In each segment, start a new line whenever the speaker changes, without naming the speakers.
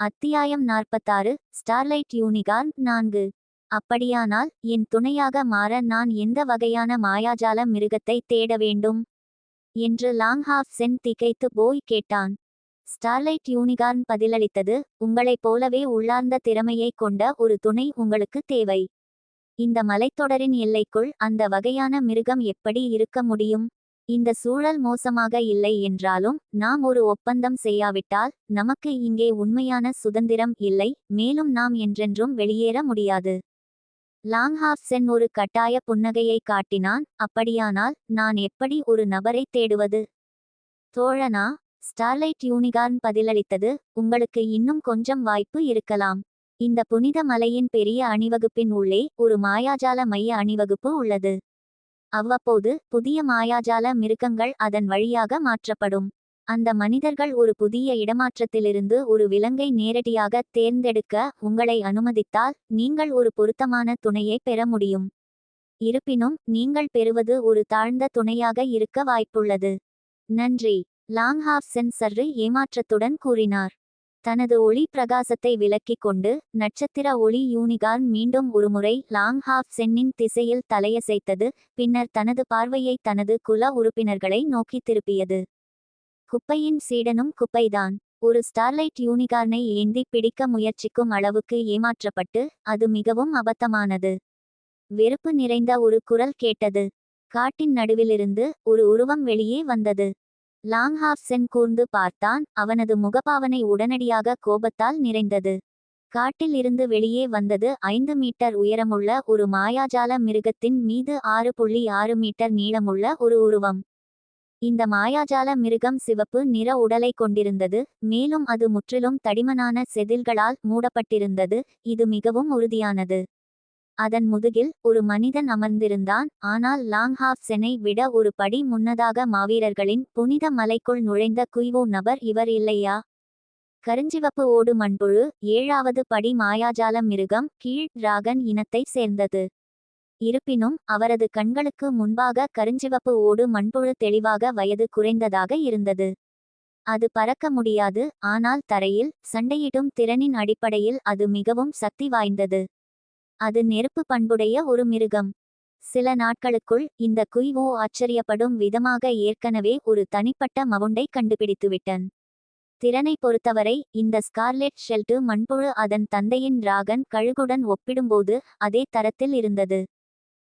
அத்தியாயம் நாற்பத்தாறு starlight unicorn நான்கு. அப்படியானால் என் துணையாக மாற நான் எந்த வகையான மாயாஜால மிருகத்தை தேட வேண்டும்? என்று லாங்ஹாஃப் சென் திகைத்து போய் கேட்டான். ஸ்டார்லைட் யூனிகார்ன் பதிலளித்தது உங்களைப் போலவே உள்ளார்ந்த திறமையைக் கொண்ட ஒரு துணை உங்களுக்கு தேவை. இந்த மலைத்தொடரின் எல்லைக்குள் அந்த வகையான மிருகம் எப்படி இருக்க முடியும்? இந்த சூழல் மோசமாக இல்லை என்றாலும் நாம் ஒரு ஒப்பந்தம் செய்யாவிட்டால் நமக்கு இங்கே உண்மையான சுதந்திரம் இல்லை மேலும் நாம் என்றென்றும் வெளியேற முடியாது. லாங்ஹாஃப் சென் ஒரு கட்டாய புன்னகையை காட்டினான் அப்படியானால் நான் எப்படி ஒரு நபரை தேடுவது? தோழனா ஸ்டார்லைட் யூனிகார்ன் பதிலளித்தது உங்களுக்கு இன்னும் கொஞ்சம் வாய்ப்பு இருக்கலாம். இந்த புனித மலையின் பெரிய அணிவகுப்பின் உள்ளே ஒரு மாயாஜால மைய அணிவகுப்பு உள்ளது. அவ்வப்போது புதிய மாயாஜால மிருகங்கள் அதன் வழியாக மாற்றப்படும். அந்த மனிதர்கள் ஒரு புதிய இடமாற்றத்திலிருந்து ஒரு விலங்கை நேரடியாக தேர்ந்தெடுக்க உங்களை அனுமதித்தால் நீங்கள் ஒரு பொருத்தமான துணையை பெற முடியும். இருப்பினும் நீங்கள் பெறுவது ஒரு தாழ்ந்த துணையாக இருக்க வாய்ப்புள்ளது. நன்றி. லாங்ஹாஃப் சென்சர் ஏமாற்றத்துடன் கூறினார். தனது ஒளி பிரகாசத்தை விலக்கிக் கொண்டு நட்சத்திர ஒளி யூனிகார்ன் மீண்டும் ஒருமுறை லாங் ஹாஃப் சென்னின் திசையில் தலையசைத்தது பின்னர் தனது பார்வையை தனது குல உறுப்பினர்களை நோக்கி திருப்பியது. குப்பையின் சீடனும் குப்பைதான். ஒரு ஸ்டார்லைட் யூனிகார்னை ஏந்தி பிடிக்க முயற்சிக்கும் அளவுக்கு ஏமாற்றப்பட்டு அது மிகவும் அபத்தமானது. வெறுப்பு நிறைந்த ஒரு குரல் கேட்டது. காட்டின் நடுவிலிருந்து ஒரு உருவம் வெளியே வந்தது. லாங்ஹாஃப் சென் கூர்ந்து பார்த்தான். அவனது முகபாவனை உடனடியாக கோபத்தால் நிறைந்தது. காட்டில் இருந்து வெளியே வந்தது ஐந்து மீட்டர் உயரமுள்ள ஒரு மாயாஜால மிருகத்தின் மீது ஆறு புள்ளி ஆறு மீட்டர் நீளமுள்ள ஒரு உருவம். இந்த மாயாஜால மிருகம் சிவப்பு நிற உடலை கொண்டிருந்தது. மேலும் அது முற்றிலும் தடிமனான செதில்களால் மூடப்பட்டிருந்தது. இது மிகவும் உறுதியானது. அதன் முதுகில் ஒரு மனிதன் அமர்ந்திருந்தான். ஆனால் லாங்ஹாஃப் செனை விட ஒரு படி முன்னதாக மாவீரர்களின் புனித மலைக்குள் நுழைந்த குய்வோ நபர் இவர் இல்லையா? கருஞ்சிவப்பு ஓடு மண்புழு ஏழாவது படி மாயாஜால மிருகம் கீழ் டிராகன் இனத்தை சேர்ந்தது. இருப்பினும் அவரது கண்களுக்கு முன்பாக கருஞ்சிவப்பு ஓடு மண்புழு தெளிவாக வயது குறைந்ததாக இருந்தது. அது பறக்க முடியாது ஆனால் தரையில் சண்டையிடும் திறனின் அடிப்படையில் அது மிகவும் சக்தி வாய்ந்தது. அது நெருப்பு பண்புடைய ஒரு மிருகம். சில நாட்களுக்குள் இந்த குய்வோ ஆச்சரியப்படும் விதமாக ஏற்கனவே ஒரு தனிப்பட்ட மவுண்டை கண்டுபிடித்துவிட்டன். திறனை பொறுத்தவரை இந்த ஸ்கார்லெட் ஷெல்டு மண்புழு அதன் தந்தையின் ராகன் கழுகுடன் ஒப்பிடும்போது அதே தரத்தில் இருந்தது.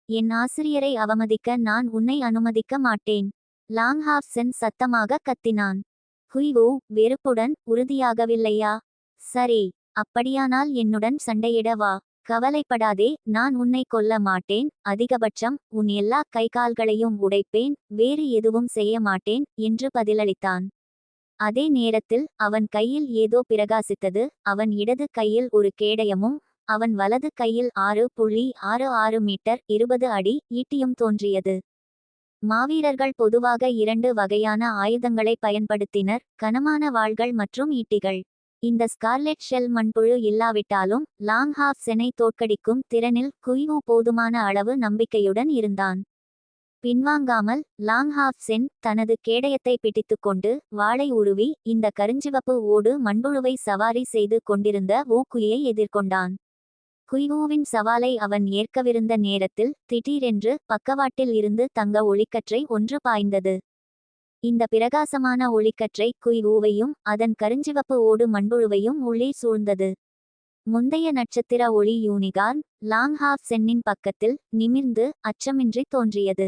என் ஆசிரியரை அவமதிக்க நான் உன்னை அனுமதிக்க மாட்டேன் லாங்ஹாஃப்சன் சத்தமாக கத்தினான். குய்வோ வெறுப்புடன் உறுதியாகவில்லையா? சரி அப்படியானால் என்னுடன் சண்டையிட வா. கவலைப்படாதே நான் உன்னை கொல்ல மாட்டேன் அதிகபட்சம் உன் எல்லா கைகால்களையும் உடைப்பேன் வேறு எதுவும் செய்ய மாட்டேன் என்று பதிலளித்தான். அதே நேரத்தில் அவன் கையில் ஏதோ பிரகாசித்தது அவன் இடது கையில் ஒரு கேடயமும் அவன் வலது கையில் ஆறு புள்ளி ஆறு ஆறு மீட்டர் இருபது அடி ஈட்டியும் தோன்றியது. மாவீரர்கள் பொதுவாக இரண்டு வகையான ஆயுதங்களை பயன்படுத்தினர் கனமான வாள்கள் மற்றும் ஈட்டிகள். இந்த ஸ்கார்லெட் ஷெல் மண்புழு இல்லாவிட்டாலும் லாங் ஹாஃப் செனை தோற்கடிக்கும் திறனில் குய்வு போதுமான அளவு நம்பிக்கையுடன் இருந்தான். பின்வாங்காமல் லாங் ஹாஃப் சென் தனது கேடயத்தை பிடித்துக்கொண்டு வாளை உருவி இந்த கருஞ்சிவப்பு ஓடு மண்புழுவை சவாரி செய்து கொண்டிருந்த ஊக்குயை எதிர்கொண்டான். குய்வூவின் சவாலை அவன் ஏற்கவிருந்த நேரத்தில் திடீரென்று பக்கவாட்டில் இருந்து தங்க ஒளிக்கற்றை ஒன்று பாய்ந்தது. இந்த பிரகாசமான ஒளிக்கற்றை குய்வூவையும் அதன் கருஞ்சிவப்பு ஓடு மண்புழுவையும் உள்ளே சூழ்ந்தது. முந்தைய நட்சத்திர ஒளி யூனிகார்ன் லாங் ஹாஃப் சென்னின் பக்கத்தில் நிமிர்ந்து அச்சமின்றி தோன்றியது.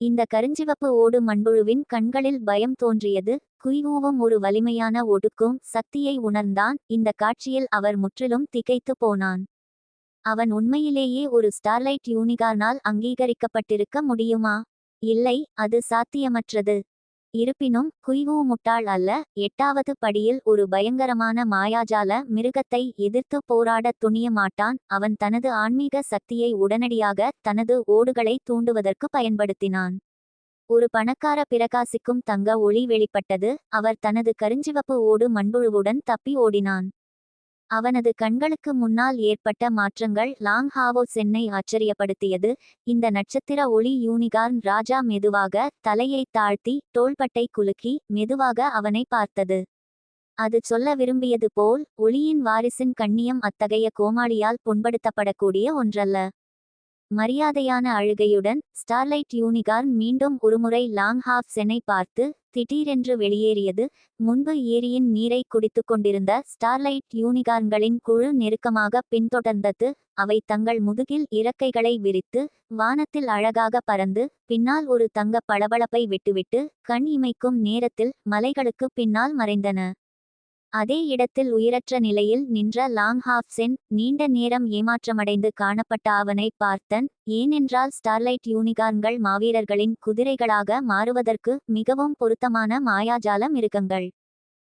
இந்த கருஞ்சிவப்பு ஓடு மண்புழுவின் கண்களில் பயம் தோன்றியது. குய்வூவும் ஒரு வலிமையான ஒடுக்கும் சக்தியை உணர்ந்தான். இந்த காட்சியில் அவர் முற்றிலும் திகைத்து போனான். அவன் உண்மையிலேயே ஒரு ஸ்டார்லைட் யூனிகார்னால் அங்கீகரிக்கப்பட்டிருக்க முடியுமா? இல்லை அது சாத்தியமற்றது. இருப்பினும் குய்வூ முட்டாள் அல்ல. எட்டாவது படியில் ஒரு பயங்கரமான மாயாஜால மிருகத்தை எதிர்த்து போராடத் துணிய மாட்டான். அவன் தனது ஆன்மீக சக்தியை உடனடியாக தனது ஓடுகளை தூண்டுவதற்கு பயன்படுத்தினான். ஒரு பணக்கார பிரகாசிக்கும் தங்க ஒளி வெளிப்பட்டது. அவர் தனது கருஞ்சிவப்பு ஓடு மண்புழுவுடன் தப்பி ஓடினான். அவனது கண்களுக்கு முன்னால் ஏற்பட்ட மாற்றங்கள் லாங் ஹாவோ சென்னை ஆச்சரியப்படுத்தியது. இந்த நட்சத்திர ஒளி யூனிகார்ன் ராஜா மெதுவாக தலையை தாழ்த்தி தோள்பட்டை குலுக்கி மெதுவாக அவனை பார்த்தது. அது சொல்ல விரும்பியது போல் ஒளியின் வாரிசின் கண்ணியம் அத்தகைய கோமாளியால் புண்படுத்தப்படக்கூடிய ஒன்றல்ல. மரியாதையான அழுகையுடன் ஸ்டார்லைட் யூனிகார்ன் மீண்டும் ஒருமுறை லாங் ஹாஃப் சென்னை பார்த்து திடீரென்று வெளியேறியது. முன்பு ஏரியின் நீரை குடித்துக் கொண்டிருந்த ஸ்டார்லைட் யூனிகார்ன்களின் குழு நெருக்கமாக பின்தொடர்ந்தது. அவை தங்கள் முதுகில் இறக்கைகளை விரித்து வானத்தில் அழகாக பறந்து பின்னால் ஒரு தங்க பளபளப்பை விட்டுவிட்டு கண் இமைக்கும் நேரத்தில் மலைகளுக்கு பின்னால் மறைந்தன. அதே இடத்தில் உயிரற்ற நிலையில் நின்ற லாங் ஹாஃப் சென் நீண்ட நேரம் ஏமாற்றமடைந்து காணப்பட்ட அவனை பார்த்தன். ஏனென்றால் ஸ்டார்லைட் யூனிகார்ன்கள் மாவீரர்களின் குதிரைகளாக மாறுவதற்கு மிகவும் பொருத்தமான மாயாஜால மிருகங்கள்.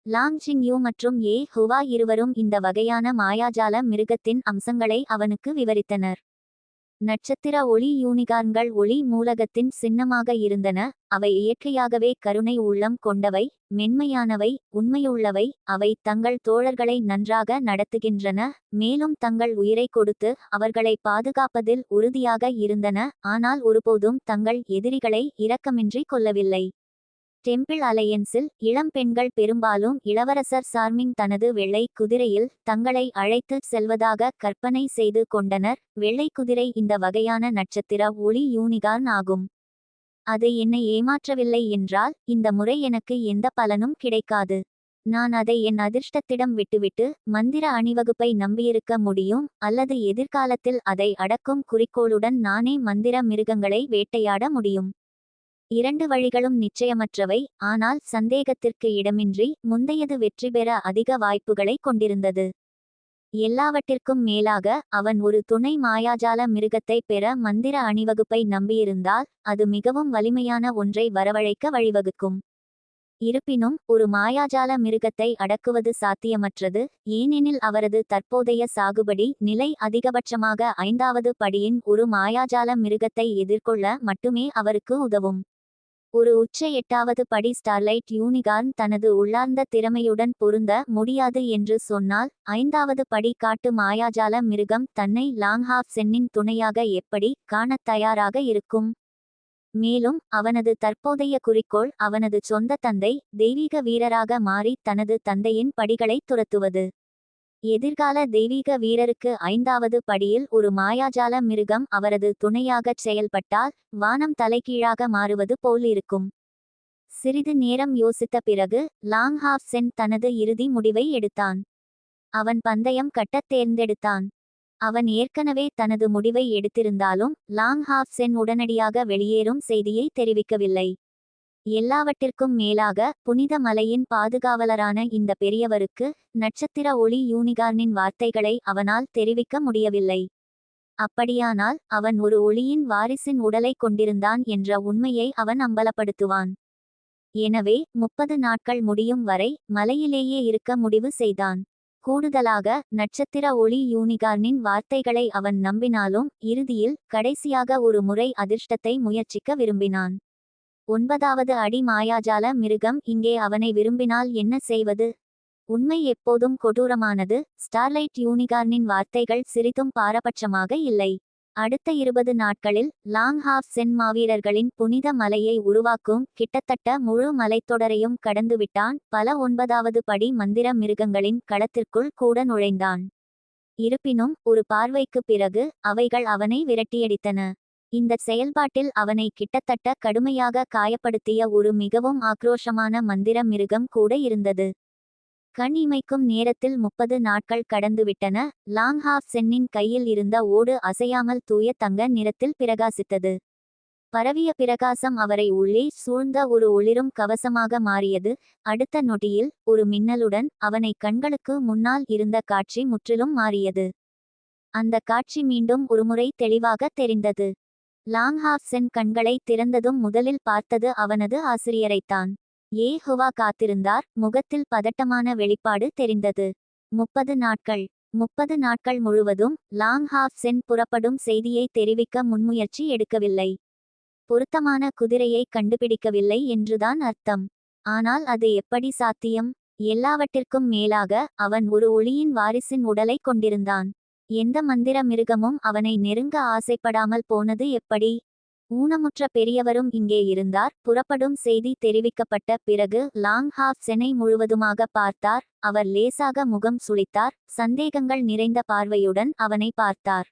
லாங் ஜிங்யூ மற்றும் ஏ ஹுவா இருவரும் இந்த வகையான மாயாஜால மிருகத்தின் அம்சங்களை அவனுக்கு விவரித்தனர். நட்சத்திர ஒளி யூனிகான்கள் ஒளி மூலகத்தின் சின்னமாக இருந்தன அவை இயற்கையாகவே கருணை உள்ளம் கொண்டவை மென்மையானவை உண்மையுள்ளவை அவை தங்கள் தோழர்களை நன்றாக நடத்துகின்றன மேலும் தங்கள் உயிரை கொடுத்து அவர்களை பாதுகாப்பதில் உறுதியாக இருந்தன ஆனால் ஒருபோதும் தங்கள் எதிரிகளை இரக்கமின்றி கொல்லவில்லை டெம்பிள் அலையன்ஸில் இளம் பெண்கள் பெரும்பாலும் இளவரசர் சார்மிங் தனது வெள்ளை குதிரையில் தங்களை அழைத்து செல்வதாக கற்பனை செய்து கொண்டனர். வெள்ளை குதிரை இந்த வகையான நட்சத்திர ஒளி யூனிகார்ன் ஆகும். அது என்னை ஏமாற்றவில்லை என்றால் இந்த முறை எனக்கு எந்த பலனும் கிடைக்காது. நான் அதை என் அதிர்ஷ்டத்திடம் விட்டுவிட்டு மந்திர அணிவகுப்பை நம்பியிருக்க முடியும் அல்லது எதிர்காலத்தில் அதை அடக்கும் குறிக்கோளுடன் நானே மந்திர மிருகங்களை வேட்டையாட முடியும். இரண்டு வழிகளும் நிச்சயமற்றவை ஆனால் சந்தேகத்திற்கு இடமின்றி முந்தையது வெற்றி பெற அதிக வாய்ப்புகளை கொண்டிருந்தது. எல்லாவற்றிற்கும் மேலாக அவன் ஒரு துணை மாயாஜால மிருகத்தை பெற மந்திர அணிவகுப்பை நம்பியிருந்தால் அது மிகவும் வலிமையான ஒன்றை வரவழைக்க வழிவகுக்கும். இருப்பினும் ஒரு மாயாஜால மிருகத்தை அடக்குவது சாத்தியமற்றது ஏனெனில் அவரது தற்போதைய சாகுபடி நிலை அதிகபட்சமாக ஐந்தாவது படியின் ஒரு மாயாஜால மிருகத்தை எதிர்கொள்ள மட்டுமே அவருக்கு உதவும். ஒரு உச்ச எட்டாவது படி ஸ்டார்லைட் யூனிகார்ன் தனது உள்ளார்ந்த திறமையுடன் பொருந்த முடியாது என்று சொன்னால் ஐந்தாவது படி காட்டு மாயாஜால மிருகம் தன்னை லாங்ஹாஃப் சென்னின் துணையாக எப்படி காணத் தயாராக இருக்கும்? மேலும் அவனது தற்போதைய குறிக்கோள் அவனது சொந்த தந்தை தெய்வீக வீரராக மாறி தனது தந்தையின் படிகளை துரத்துவது. எதிர்கால தெய்வீக வீரருக்கு ஐந்தாவது படியில் ஒரு மாயாஜால மிருகம் அவரது துணையாகச் செயல்பட்டால் வானம் தலைகீழாக மாறுவது போல் இருக்கும். சிறிது நேரம் யோசித்த பிறகு லாங் ஹாஃப் சென் தனது இறுதி முடிவை எடுத்தான். அவன் பந்தயம் கட்டத் தேர்ந்தெடுத்தான். அவன் ஏற்கனவே தனது முடிவை எடுத்திருந்தாலும் லாங் ஹாஃப் சென் உடனடியாக வெளியேறும் செய்தியை தெரிவிக்கவில்லை. எல்லாவற்றிற்கும் மேலாக புனித மலையின் பாதுகாவலரான இந்த பெரியவருக்கு நட்சத்திர ஒளி யூனிகார்னின் வார்த்தைகளை அவனால் தெரிவிக்க முடியவில்லை. அப்படியானால் அவன் ஒரு ஒளியின் வாரிசின் உடலை கொண்டிருந்தான் என்ற உண்மையை அவன் அம்பலப்படுத்துவான். எனவே முப்பது நாட்கள் முடியும் வரை மலையிலேயே இருக்க முடிவு செய்தான். கூடுதலாக நட்சத்திர ஒளி யூனிகார்னின் வார்த்தைகளை அவன் நம்பினாலும் இறுதியில் கடைசியாக ஒரு முறை அதிர்ஷ்டத்தை முயற்சிக்க விரும்பினான். ஒன்பதாவது அடி மாயாஜால மிருகம் இங்கே அவனை விரும்பினால் என்ன செய்வது? உண்மை எப்போதும் கொடூரமானது. ஸ்டார்லைட் யூனிகார்னின் வார்த்தைகள் சிறிதும் பாரபட்சமாக இல்லை. அடுத்த இருபது நாட்களில் லாங் ஹாஃப் சென் மாவீரர்களின் புனித மலையை உருவாக்கும் கிட்டத்தட்ட முழு மலைத்தொடரையும் கடந்துவிட்டான். பல ஒன்பதாவது படி மந்திர மிருகங்களின் களத்திற்குள் கூட நுழைந்தான். இருப்பினும் ஒரு பார்வைக்குப் பிறகு அவைகள் அவனை விரட்டியடித்தன. இந்த செயல்பாட்டில் அவனை கிட்டத்தட்ட கடுமையாக காயப்படுத்திய ஒரு மிகவும் ஆக்ரோஷமான மந்திர மிருகம் கூட இருந்தது. கண் இமைக்கும் நேரத்தில் முப்பது நாட்கள் கடந்துவிட்டன. லாங் ஹாஃப் சென்னின் கையில் இருந்த ஓடு அசையாமல் தூய தங்க நிறத்தில் பிரகாசித்தது. பரவிய பிரகாசம் அவரை உள்ளே சூழ்ந்த ஒரு ஒளிரும் கவசமாக மாறியது. அடுத்த நொடியில் ஒரு மின்னலுடன் அவனை கண்களுக்கு முன்னால் இருந்த காட்சி முற்றிலும் மாறியது. அந்த காட்சி மீண்டும் ஒருமுறை தெளிவாக தெரிந்தது. லாங்ஹாஃப் சென் கண்களை திறந்ததும் முதலில் பார்த்தது அவனது ஆசிரியரைத்தான். ஏ ஹுவா காத்திருந்தார். முகத்தில் பதட்டமான வெளிப்பாடு தெரிந்தது. முப்பது நாட்கள். முப்பது நாட்கள் முழுவதும் லாங் ஹாஃப் சென் புறப்படும் செய்தியை தெரிவிக்க முன்முயற்சி எடுக்கவில்லை. பொருத்தமான குதிரையை கண்டுபிடிக்கவில்லை என்றுதான் அர்த்தம். ஆனால் அது எப்படி சாத்தியம்? எல்லாவற்றிற்கும் மேலாக அவன் ஒரு ஒளியின் வாரிசின் உடலை கொண்டிருந்தான். எந்த மந்திர மிருகமும் அவனை நெருங்க ஆசைப்படாமல் போனது எப்படி? ஊனமுற்ற பெரியவரும் இங்கே இருந்தார். புறப்படும் செய்தி தெரிவிக்கப்பட்ட பிறகு லாங் ஹாஃப் சென்னை முழுவதுமாக பார்த்தார். அவர் லேசாக முகம் சுளித்தார். சந்தேகங்கள் நிறைந்த பார்வையுடன் அவனை பார்த்தார்.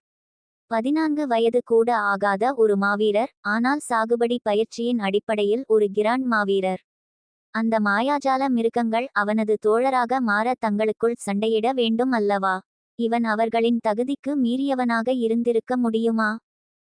பதினான்கு வயது கூட ஆகாத ஒரு மாவீரர் ஆனால் சாகுபடி பயிற்சியின் அடிப்படையில் ஒரு கிராண்ட் மாவீரர். அந்த மாயாஜால மிருகங்கள் அவனது தோழராக மாற தங்களுக்குள் சண்டையிட வேண்டும் அல்லவா? இவன் அவர்களின் தகுதிக்கு மீறியவனாக இருந்திருக்க முடியுமா?